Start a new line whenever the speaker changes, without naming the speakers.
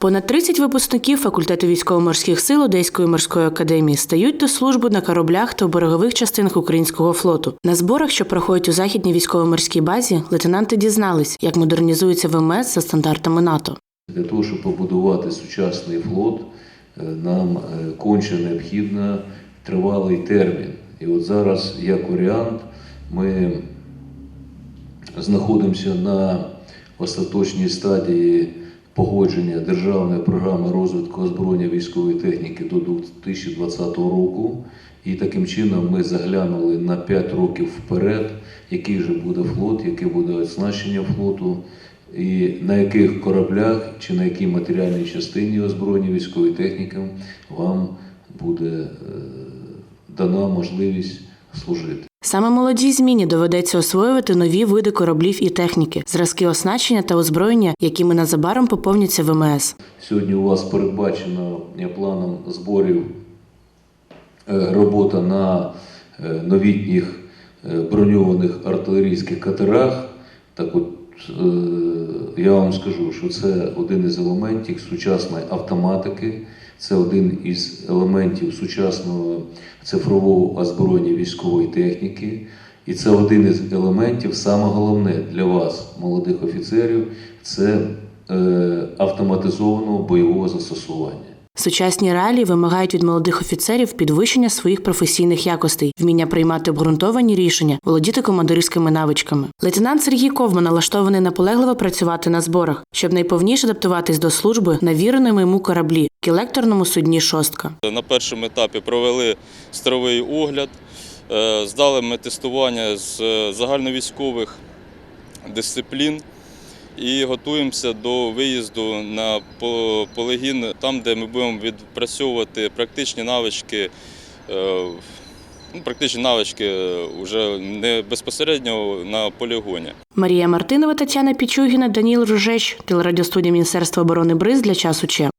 Понад 30 випускників факультету військово-морських сил Одеської морської академії стають до служби на кораблях та у берегових частинах українського флоту. На зборах, що проходять у західній військово-морській базі, лейтенанти дізнались, як модернізується ВМС за стандартами НАТО.
Для того, щоб побудувати сучасний флот, е, нам е, конче необхідно тривалий термін. І от зараз, як варіант, ми знаходимося на остаточній стадії погодження державної програми розвитку озброєння військової техніки до 2020 року. І таким чином ми заглянули на 5 років вперед, який же буде флот, яке буде оснащення флоту, і на яких кораблях чи на якій матеріальній частині озброєння військової техніки вам буде е, дана можливість служити.
Саме молодій зміні доведеться освоювати нові види кораблів і техніки, зразки оснащення та озброєння, якими незабаром поповняться ВМС.
Сьогодні у вас передбачено планом зборів е, робота на е, новітніх е, броньованих артилерійських катерах. Так от я вам скажу, що це один із елементів сучасної автоматики, це один із елементів сучасного цифрового озброєння військової техніки. І це один із елементів, саме головне для вас, молодих офіцерів, це е, автоматизованого бойового застосування.
Сучасні реалії вимагають від молодих офіцерів підвищення своїх професійних якостей, вміння приймати обґрунтовані рішення, володіти командирськими навичками. Лейтенант Сергій Ковман налаштований наполегливо працювати на зборах, щоб найповніше адаптуватись до служби на віреному йому кораблі, кілекторному судні шостка.
На першому етапі провели стровий огляд, е, здали ми тестування з е, загальновійськових дисциплін і готуємося до виїзду на по- полігін, там, де ми будемо відпрацьовувати практичні навички. е, Ну, практичні навички вже не безпосередньо на полігоні.
Марія Мартинова, Тетяна Пічугіна, Даніл Ружеч, телерадіостудія Міністерства оборони Бриз для часу Че.